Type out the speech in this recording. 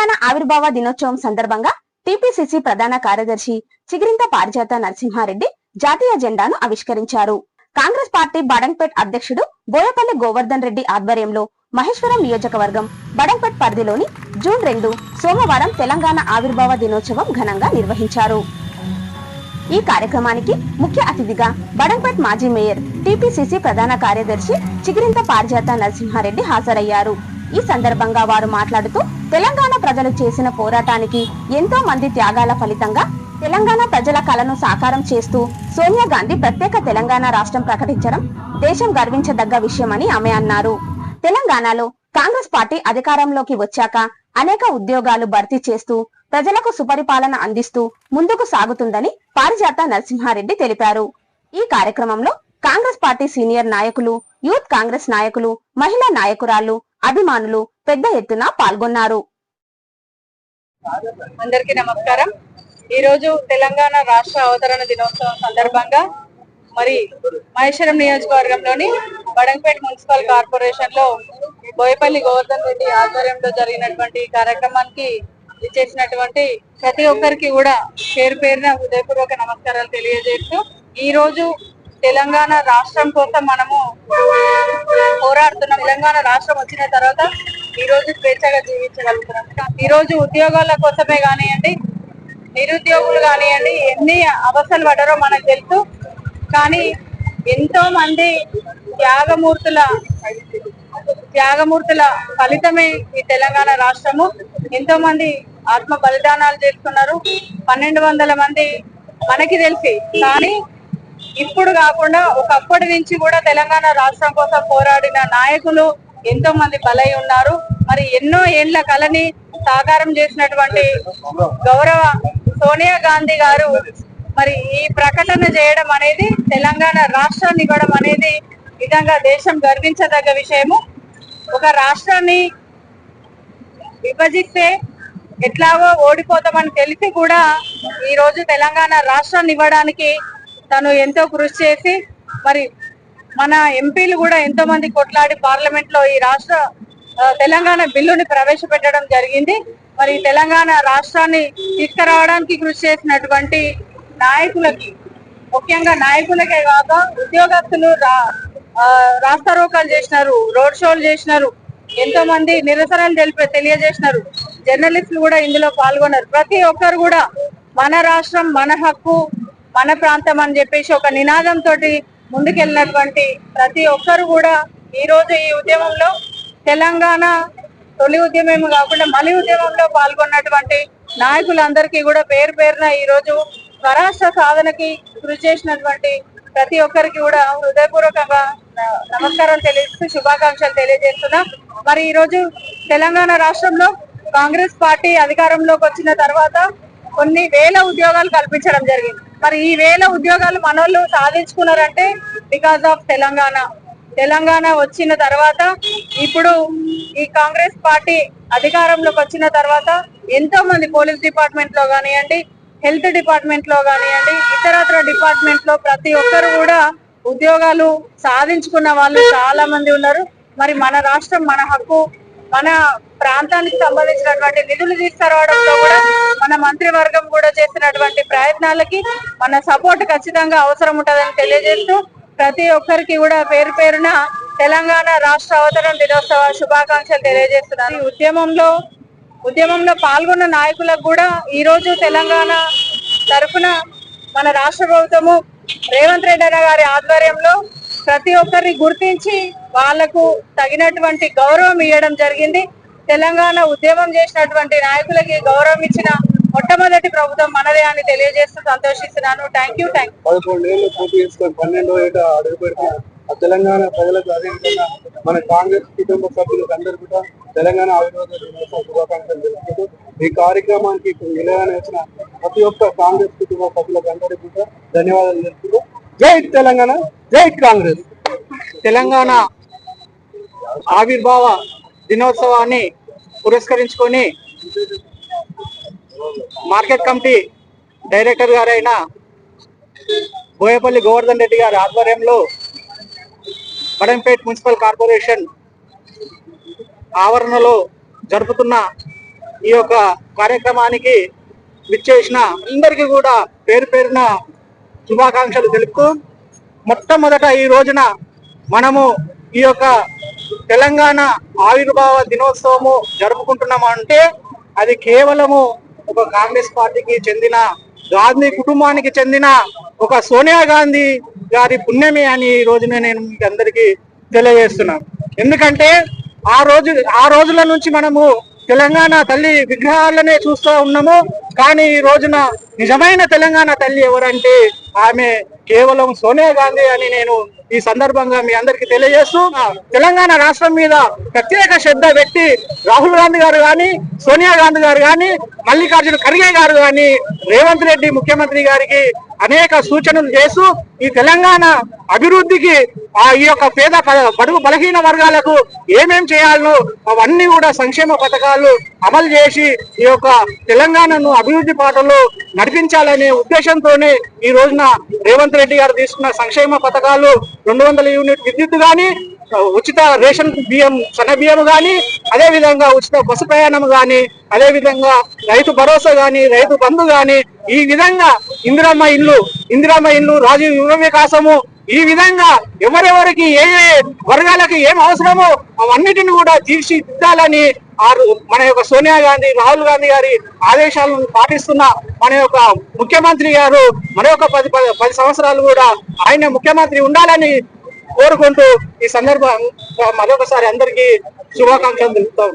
తెలంగాణ ఆవిర్భావ దినోత్సవం సందర్భంగా టిపిసిసి ప్రధాన కార్యదర్శి చిగిరింత పారిజాత నరసింహారెడ్డి జాతీయ జెండాను ఆవిష్కరించారు. కాంగ్రెస్ పార్టీ బడంపేట్ అధ్యక్షుడు బోయపల్లి గోవర్ధన్ రెడ్డి ఆధ్వర్యంలో మహేశ్వరం నియోజకవర్గం బడంపేట్ పరిధిలోని జూన్ రెండు సోమవారం తెలంగాణ ఆవిర్భావ దినోత్సవం ఘనంగా నిర్వహించారు. ఈ కార్యక్రమానికి ముఖ్య అతిథిగా బడంపేట్ మాజీ మేయర్ టిపిసిసి ప్రధాన కార్యదర్శి చిగిరింత పారిజాత నరసింహారెడ్డి హాజరయ్యారు. ఈ సందర్భంగా వారు మాట్లాడుతూ తెలంగాణ ప్రజలు చేసిన పోరాటానికి ఎంతో మంది త్యాగాల ఫలితంగా తెలంగాణ ప్రజల కలను సాకారం చేస్తూ సోనియా గాంధీ ప్రత్యేక తెలంగాణ రాష్ట్రం ప్రకటించడం దేశం గర్వించదగ్గ విషయమని ఆమె అన్నారు. తెలంగాణలో కాంగ్రెస్ పార్టీ అధికారంలోకి వచ్చాక అనేక ఉద్యోగాలు భర్తీ చేస్తూ ప్రజలకు సుపరిపాలన అందిస్తూ ముందుకు సాగుతుందని పారిజాత నరసింహారెడ్డి తెలిపారు. ఈ కార్యక్రమంలో కాంగ్రెస్ పార్టీ సీనియర్ నాయకులు యూత్ కాంగ్రెస్ నాయకులు మహిళా నాయకురాలు అభిమానులు పెద్ద ఎత్తున పాల్గొన్నారు. అందరికీ నమస్కారం. ఈ రోజు తెలంగాణ రాష్ట్ర అవతరణ దినోత్సవం సందర్భంగా మరి మహేశ్వరం నియోజకవర్గంలోని బడంపేట మున్సిపల్ కార్పొరేషన్లో బోయపల్లి గోవర్ధన్ రెడ్డి ఆధ్వర్యంలో జరిగినటువంటి కార్యక్రమానికి ఇచ్చేసినటువంటి ప్రతి ఒక్కరికి కూడా పేరు పేరున హృదయపూర్వక నమస్కారాలు తెలియజేస్తూ ఈ రోజు తెలంగాణ రాష్ట్రం కోసం మనము పోరాడుతున్నాం. తెలంగాణ రాష్ట్రం వచ్చిన తర్వాత ఈ రోజు స్వేచ్ఛగా జీవించగలుగుతున్నాం. ఈ రోజు ఉద్యోగాల కోసమే కానివ్వండి నిరుద్యోగులు కానివ్వండి ఎన్ని అవసరాలు పడరో మనకు తెలుసు. కానీ ఎంతో మంది త్యాగమూర్తుల త్యాగమూర్తుల ఫలితమే ఈ తెలంగాణ రాష్ట్రము. ఎంతో మంది ఆత్మ బలిదానాలు చేస్తున్నారు పన్నెండు వందల మంది మనకి తెలిసి. కానీ ఇప్పుడు కాకుండా ఒకప్పటి నుంచి కూడా తెలంగాణ రాష్ట్రం కోసం పోరాడిన నాయకులు ఎంతో మంది బలై ఉన్నారు. మరి ఎన్నో ఏండ్ల కళని సాకారం చేసినటువంటి గౌరవ సోనియా గాంధీ గారు మరి ఈ ప్రకటన చేయడం అనేది తెలంగాణ రాష్ట్రాన్ని ఇవ్వడం అనేది నిజంగా దేశం గర్వించదగ్గ విషయము. ఒక రాష్ట్రాన్ని విభజిస్తే ఎట్లాగో ఓడిపోతామని తెలిసి కూడా ఈ రోజు తెలంగాణ రాష్ట్రాన్ని ఇవ్వడానికి తను ఎంతో కృషి చేసి మరి మన ఎంపీలు కూడా ఎంతో మంది కొట్లాడి పార్లమెంట్లో ఈ రాష్ట్ర తెలంగాణ బిల్లుని ప్రవేశపెట్టడం జరిగింది. మరి తెలంగాణ రాష్ట్రాన్ని తీసుకురావడానికి కృషి చేసినటువంటి నాయకులకి ముఖ్యంగా నాయకులకే కాక ఉద్యోగస్తులు రా- రాస్తారోకాలు చేసినారు రోడ్ షోలు చేసినారు ఎంతో మంది నిరసనలు తెలిపి తెలియజేసినారు. జర్నలిస్టులు కూడా ఇందులో పాల్గొన్నారు. ప్రతి ఒక్కరు కూడా మన రాష్ట్రం మన హక్కు మన ప్రాంతం అని చెప్పేసి ఒక నినాదంతో ముందుకెళ్ళినటువంటి ప్రతి ఒక్కరు కూడా ఈరోజు ఈ ఉద్యమంలో తెలంగాణ తొలి ఉద్యమం కాకుండా మలి ఉద్యమంలో పాల్గొన్నటువంటి నాయకులందరికీ కూడా పేరు పేరున ఈరోజు స్వరాష్ట్ర సాధనకి కృషి చేసినటువంటి ప్రతి ఒక్కరికి కూడా హృదయపూర్వకంగా న- నమస్కారాలు తెలియజేస్తూ శుభాకాంక్షలు తెలియజేస్తున్నా. మరి ఈరోజు తెలంగాణ రాష్ట్రంలో కాంగ్రెస్ పార్టీ అధికారంలోకి వచ్చిన తర్వాత కొన్ని వేల ఉద్యోగాలు కల్పించడం జరిగింది. మరి ఈ వేల ఉద్యోగాలు మనోళ్ళు సాధించుకున్నారంటే బికాస్ ఆఫ్ తెలంగాణ. తెలంగాణ వచ్చిన తర్వాత ఇప్పుడు ఈ కాంగ్రెస్ పార్టీ అధికారంలోకి వచ్చిన తర్వాత ఎంతో మంది పోలీస్ డిపార్ట్మెంట్లో కానివ్వండి హెల్త్ డిపార్ట్మెంట్లో కానివ్వండి ఇతరత్ర డిపార్ట్మెంట్లో ప్రతి ఒక్కరు కూడా ఉద్యోగాలు సాధించుకున్న వాళ్ళు చాలా మంది ఉన్నారు. మరి మన రాష్ట్రం మన హక్కు మన ప్రాంతానికి సంబంధించినటువంటి నిధులు తీసుకురావడంలో కూడా మన మంత్రివర్గం కూడా చేసినటువంటి ప్రయత్నాలకి మన సపోర్ట్ ఖచ్చితంగా అవసరం ఉంటుందని తెలియజేస్తూ ప్రతి ఒక్కరికి కూడా పేరు పేరున తెలంగాణ రాష్ట్ర అవతరణ దినోత్సవ శుభాకాంక్షలు తెలియజేస్తున్నాను. ఈ ఉద్యమంలో ఉద్యమంలో పాల్గొన్న నాయకులకు కూడా ఈ రోజు తెలంగాణ తరఫున మన రాష్ట్ర ప్రభుత్వము రేవంత్ రెడ్డి అన్న గారి ఆధ్వర్యంలో ప్రతి ఒక్కరిని గుర్తించి వాళ్ళకు తగినటువంటి గౌరవం ఇవ్వడం జరిగింది. తెలంగాణ ఉద్యమం చేసినటువంటి నాయకులకి గౌరవం ఇచ్చిన మొట్టమొదటి ప్రభుత్వం మనదే అని తెలియజేస్తూ సంతోషిస్తున్నాను. థ్యాంక్ యూ థ్యాంక్ పదకొండేళ్ళు పూర్తి చేసుకొని పన్నెండో ఏట అడుగు పెడితే ఆ తెలంగాణ ప్రజలకు అదేవిధంగా మన కాంగ్రెస్ కుటుంబ సభ్యులకు అందరూ కూడా తెలంగాణ ఆవిర్భావ దినోత్సవ శుభాకాంక్షలు తెలుపుతూ ఈ కార్యక్రమానికి నిలగానే వచ్చిన ప్రతి ఒక్క కాంగ్రెస్ కుటుంబ సభ్యులకు అందరికీ కూడా ధన్యవాదాలు తెలుపుతూ జై తెలంగాణ జై కాంగ్రెస్. తెలంగాణ ఆవిర్భావ దినోత్సవాన్ని పురస్కరించుకొని మార్కెట్ కమిటీ డైరెక్టర్ గారైన బోయపల్లి గోవర్ధన్ రెడ్డి గారి ఆధ్వర్యంలో బడంపేట్ మున్సిపల్ కార్పొరేషన్ ఆవరణలో జరుపుతున్న ఈ యొక్క కార్యక్రమానికి విచ్చేసిన అందరికీ కూడా పేరు పేరున శుభాకాంక్షలు తెలుపుతూ మొట్టమొదట ఈ రోజున మనము ఈ యొక్క తెలంగాణ ఆవిర్భావ దినోత్సవము జరుపుకుంటున్నాము అంటే అది కేవలము ఒక కాంగ్రెస్ పార్టీకి చెందిన గాంధీ కుటుంబానికి చెందిన ఒక సోనియా గాంధీ గారి పుణ్యమే అని ఈ రోజున నేను మీకు అందరికీ తెలియజేస్తున్నాను ఎందుకంటే ఆ రోజు ఆ రోజుల నుంచి మనము తెలంగాణ తల్లి విగ్రహాలనే చూస్తూ ఉన్నాము. కానీ ఈ రోజున నిజమైన తెలంగాణ తల్లి ఎవరంటే ఆమె కేవలం సోనియా గాంధీ అని నేను ఈ సందర్భంగా మీ అందరికీ తెలియజేస్తూ తెలంగాణ రాష్ట్రం మీద ప్రత్యేక శ్రద్ధ వ్యక్తి రాహుల్ గాంధీ గారు కానీ సోనియా గాంధీ గారు కానీ మల్లికార్జున ఖర్గే గారు కానీ రేవంత్ రెడ్డి ముఖ్యమంత్రి గారికి అనేక సూచనలు చేస్తూ ఈ తెలంగాణ అభివృద్ధికి ఈ యొక్క పేద బడుగు బలహీన వర్గాలకు ఏమేం చేయాలనో అవన్నీ కూడా సంక్షేమ పథకాలు అమలు చేసి ఈ యొక్క తెలంగాణను అభివృద్ధి పాటలో నడిపించాలనే ఉద్దేశంతోనే ఈ రోజున రేవంత్ రెడ్డి గారు తీసుకున్న సంక్షేమ పథకాలు రెండు వందల యూనిట్ విద్యుత్ కానీ ఉచిత రేషన్ బియ్యం సన్న బియ్యం కానీ అదే విధంగా ఉచిత బస్సు ప్రయాణం కానీ అదేవిధంగా రైతు భరోసా కానీ రైతు బంధు కానీ ఈ విధంగా ఇందిరమ్మ ఇల్లు ఇందిరమ్మ ఇల్లు రాజీవ్ యువ వికాసము ఈ విధంగా ఎవరెవరికి ఏ ఏ వర్గాలకు ఏం అవసరమో అవన్నిటిని కూడా తీర్చిదిద్దాలని ఆ మన యొక్క సోనియా గాంధీ రాహుల్ గాంధీ గారి ఆదేశాలను పాటిస్తున్న మన యొక్క ముఖ్యమంత్రి గారు మన యొక్క పది పది పది సంవత్సరాలు కూడా ఆయన ముఖ్యమంత్రి ఉండాలని కోరుకుంటూ ఈ సందర్భంగా మరొకసారి అందరికీ శుభాకాంక్షలు తెలుపుతాం